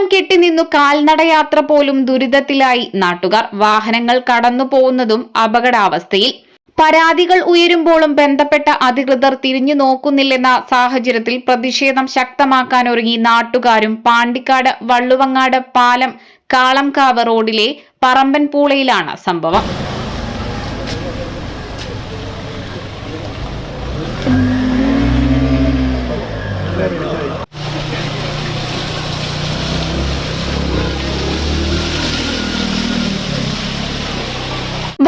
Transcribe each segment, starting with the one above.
മഴവെള്ളം കെട്ടിനിന്നു കാൽനടയാത്ര പോലും ദുരിതത്തിലായി. നാട്ടുകാർ വാഹനങ്ങൾ കടന്നു പോകുന്നതും അപകടാവസ്ഥയിൽ. പരാതികൾ ഉയരുമ്പോഴും ബന്ധപ്പെട്ട അധികൃതർ തിരിഞ്ഞു നോക്കുന്നില്ലെന്ന സാഹചര്യത്തിൽ പ്രതിഷേധം ശക്തമാക്കാനൊരുങ്ങി നാട്ടുകാരും പാണ്ടിക്കാട് വള്ളുവങ്ങാട് പാലം കാളംകാവ് റോഡിലെ പറമ്പൻപൂളയിലാണ് സംഭവം.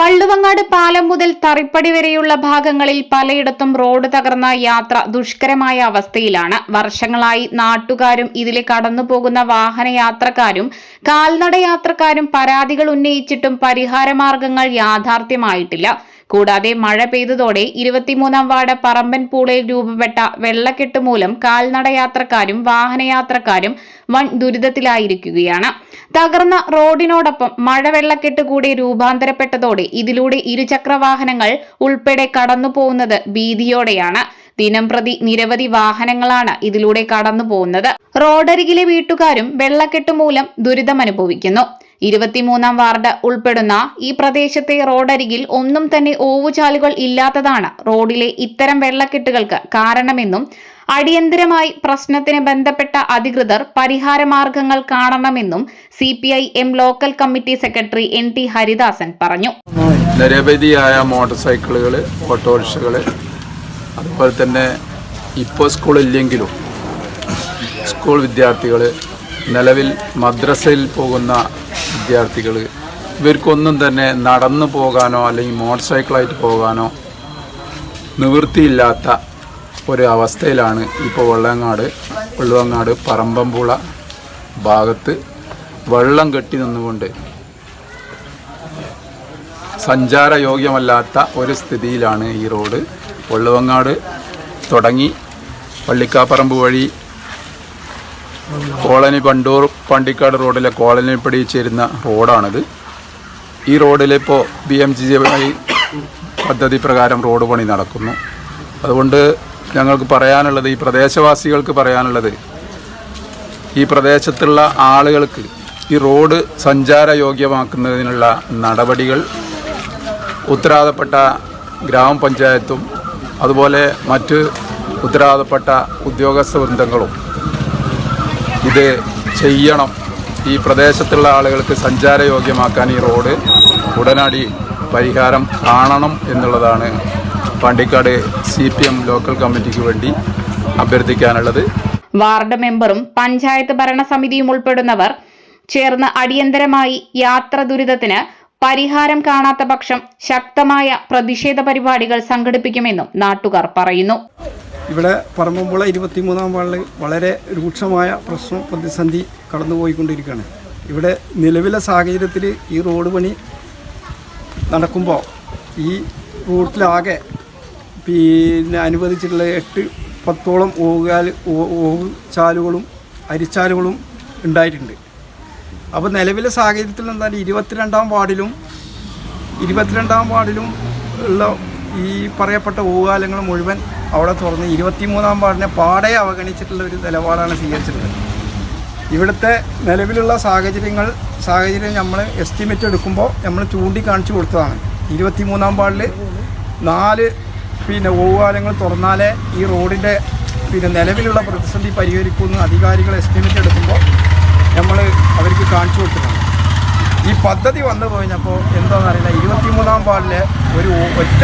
വള്ളുവങ്ങാട് പാലം മുതൽ തറിപ്പടി വരെയുള്ള ഭാഗങ്ങളിൽ പലയിടത്തും റോഡ് തകർന്ന യാത്ര ദുഷ്കരമായ അവസ്ഥയിലാണ്. വർഷങ്ങളായി നാട്ടുകാരും ഇതിലെ കടന്നുപോകുന്ന വാഹനയാത്രക്കാരും കാൽനടയാത്രക്കാരും പരാതികൾ ഉന്നയിച്ചിട്ടും പരിഹാരമാർഗങ്ങൾ യാഥാർത്ഥ്യമായിട്ടില്ല. കൂടാതെ മഴ പെയ്തതോടെ ഇരുപത്തിമൂന്നാം വാർഡ് പറമ്പൻ പൂളയിൽ രൂപപ്പെട്ട വെള്ളക്കെട്ട് മൂലം കാൽനടയാത്രക്കാരും വാഹനയാത്രക്കാരും വൻ ദുരിതത്തിലായിരിക്കുകയാണ്. തകർന്ന റോഡിനോടൊപ്പം മഴവെള്ളക്കെട്ട് കൂടി രൂപാന്തരപ്പെട്ടതോടെ ഇതിലൂടെ ഇരുചക്ര വാഹനങ്ങൾ ഉൾപ്പെടെ കടന്നു പോകുന്നത് ഭീതിയോടെയാണ്. ദിനം പ്രതി നിരവധി വാഹനങ്ങളാണ് ഇതിലൂടെ കടന്നു പോകുന്നത് റോഡരികിലെ വീട്ടുകാരും വെള്ളക്കെട്ട് മൂലം ദുരിതമനുഭവിക്കുന്നു. ഇരുപത്തിമൂന്നാം വാർഡ് ഉൾപ്പെടുന്ന ഈ പ്രദേശത്തെ റോഡരികിൽ ഒന്നും തന്നെ ഓവുചാലുകൾ ഇല്ലാത്തതാണ് റോഡിലെ ഇത്തരം വെള്ളക്കെട്ടുകൾക്ക് കാരണമെന്നും അടിയന്തരമായി പ്രശ്നത്തിന് ബന്ധപ്പെട്ട അധികൃതർ പരിഹാരമാർഗങ്ങൾ കാണണമെന്നും C P I M local committee secretary N T Haridasan പറഞ്ഞു. നിരവധിയായ മോട്ടോർ സൈക്കിളുകൾ ഓട്ടോറിക്ഷകൾ അതുപോലെ തന്നെ ഇപ്പോൾ സ്കൂളില്ലെങ്കിലും സ്കൂൾ വിദ്യാർത്ഥികൾ നിലവിൽ മദ്രസയിൽ പോകുന്ന വിദ്യാർത്ഥികൾ ഇവർക്കൊന്നും തന്നെ നടന്നു പോകാനോ അല്ലെങ്കിൽ മോട്ടോർ സൈക്കിളായിട്ട് പോകാനോ നിവൃത്തിയില്ലാത്ത ഒരു അവസ്ഥയിലാണ് ഇപ്പോൾ വെള്ളങ്ങാട് വെള്ളുവങ്ങാട് പറമ്പമ്പുള ഭാഗത്ത് വെള്ളം കെട്ടി നിന്നുകൊണ്ട് സഞ്ചാരയോഗ്യമല്ലാത്ത ഒരു സ്ഥിതിയിലാണ് ഈ റോഡ്. വെള്ളുവങ്ങാട് തുടങ്ങി പള്ളിക്കാപ്പറമ്പ് വഴി കോളനി പണ്ടൂർ പണ്ടിക്കാട് റോഡിലെ കോളനിപ്പടി ചേരുന്ന റോഡാണിത്. ഈ റോഡിലിപ്പോൾ ബി എം ജി ജി പദ്ധതി പ്രകാരം റോഡ് പണി നടക്കുന്നു. അതുകൊണ്ട് ഞങ്ങൾക്ക് പറയാനുള്ളത് ഈ പ്രദേശവാസികൾക്ക് പറയാനുള്ളത് ഈ പ്രദേശത്തുള്ള ആളുകൾക്ക് ഈ റോഡ് സഞ്ചാരയോഗ്യമാക്കുന്നതിനുള്ള നടപടികൾ ഉത്തരവാദപ്പെട്ട ഗ്രാമപഞ്ചായത്തും അതുപോലെ മറ്റ് ഉത്തരവാദപ്പെട്ട ഉദ്യോഗസ്ഥ വൃന്ദങ്ങളും ഇത് ചെയ്യണം. ഈ പ്രദേശത്തുള്ള ആളുകൾക്ക് സഞ്ചാരയോഗ്യമാക്കാൻ ഈ റോഡ് ഉടനടി പരിഹാരം കാണണം എന്നുള്ളതാണ് Pandikkad C P M local കമ്മിറ്റിക്ക് വേണ്ടി അഭ്യർത്ഥിക്കാനുള്ളത്. വാർഡ് മെമ്പറും പഞ്ചായത്ത് ഭരണസമിതിയും ഉൾപ്പെടുന്നവർ ചേർന്ന് അടിയന്തരമായി യാത്ര ദുരിതത്തിന് പരിഹാരം കാണാത്ത പക്ഷം ശക്തമായ പ്രതിഷേധ പരിപാടികൾ സംഘടിപ്പിക്കുമെന്നും നാട്ടുകാർ പറയുന്നു. ഇവിടെ പറമ്പുള്ള ഇരുപത്തിമൂന്നാം വാർഡിൽ വളരെ രൂക്ഷമായ പ്രശ്നം പ്രതിസന്ധി കടന്നുപോയിക്കൊണ്ടിരിക്കുകയാണ്. ഇവിടെ നിലവിലെ സാഹചര്യത്തിൽ ഈ റോഡ് പണി നടക്കുമ്പോൾ ഈ റൂട്ടിലാകെ പിന്നെ അനുവദിച്ചിട്ടുള്ള എട്ട് പത്തോളം ഓവുകാൽ ഓവ് ചാലുകളും അരിച്ചാലുകളും ഉണ്ടായിട്ടുണ്ട്. അപ്പോൾ നിലവിലെ സാഹചര്യത്തിൽ എന്നാൽ ഇരുപത്തിരണ്ടാം വാർഡിലും ഇരുപത്തിരണ്ടാം വാർഡിലും ഉള്ള ഈ പറയപ്പെട്ട ഓവുകാലങ്ങൾ മുഴുവൻ അവിടെ തുറന്ന് ഇരുപത്തിമൂന്നാം വാർഡിനെ പാടെ അവഗണിച്ചിട്ടുള്ള ഒരു നിലപാടാണ് സ്വീകരിച്ചിട്ടുള്ളത്. ഇവിടുത്തെ നിലവിലുള്ള സാഹചര്യങ്ങൾ സാഹചര്യം നമ്മൾ എസ്റ്റിമേറ്റ് എടുക്കുമ്പോൾ നമ്മൾ ചൂണ്ടിക്കാണിച്ചു കൊടുത്തതാണ്. ഇരുപത്തിമൂന്നാം വാർഡിൽ നാല് പിന്നെ ഓവാലങ്ങൾ തുറന്നാലേ ഈ റോഡിന്റെ പിന്നെ നിലവിലുള്ള പ്രതിസന്ധി പരിഹരിക്കുമെന്ന് അധികാരികൾ എസ്റ്റിമേറ്റ് എടുക്കുമ്പോൾ നമ്മൾ അവർക്ക് കാണിച്ചു കൊടുത്തതാണ് ഈ പദ്ധതി വന്നു കഴിഞ്ഞപ്പോൾ എന്താണെന്നറിയില്ല ഇരുപത്തിമൂന്നാം വാർഡിലെ ഒരു ഒറ്റ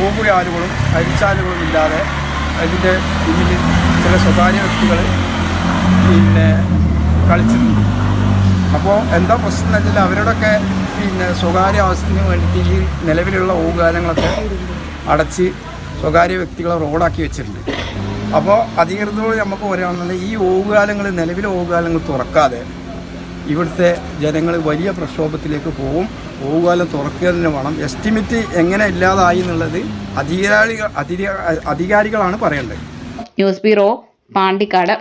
ഓവുചാലുകളും അരിച്ചാലുകളും ഇല്ലാതെ അതിന്റെ പിന്നിൽ ചില സ്വകാര്യ വ്യക്തികൾ പിന്നെ കളിച്ചിട്ടുണ്ട്. അപ്പോൾ എന്താ പ്രശ്നം എന്ന് വെച്ചാൽ അവരോടൊക്കെ പിന്നെ സ്വകാര്യ ആവശ്യത്തിന് വേണ്ടിയിട്ട് ഈ നിലവിലുള്ള ഓവുകാലങ്ങളൊക്കെ അടച്ച് സ്വകാര്യ വ്യക്തികളെ റോഡാക്കി വെച്ചിട്ടുണ്ട്. അപ്പോൾ അധികൃതരോട് നമുക്ക് പറയുകയാണെന്നുണ്ടെങ്കിൽ ഈ ഓവുകാലങ്ങൾ നിലവിലെ ഓവുകാലങ്ങൾ തുറക്കാതെ ഇവിടുത്തെ ജനങ്ങൾ വലിയ പ്രക്ഷോഭത്തിലേക്ക് പോകും പോകാലം തുറക്കുക തന്നെ വേണം. എസ്റ്റിമേറ്റ് എങ്ങനെ ഇല്ലാതായി എന്നുള്ളത് അധികാരികൾ അധികാരികളാണ് പറയേണ്ടത്. News bureau Pandikkad.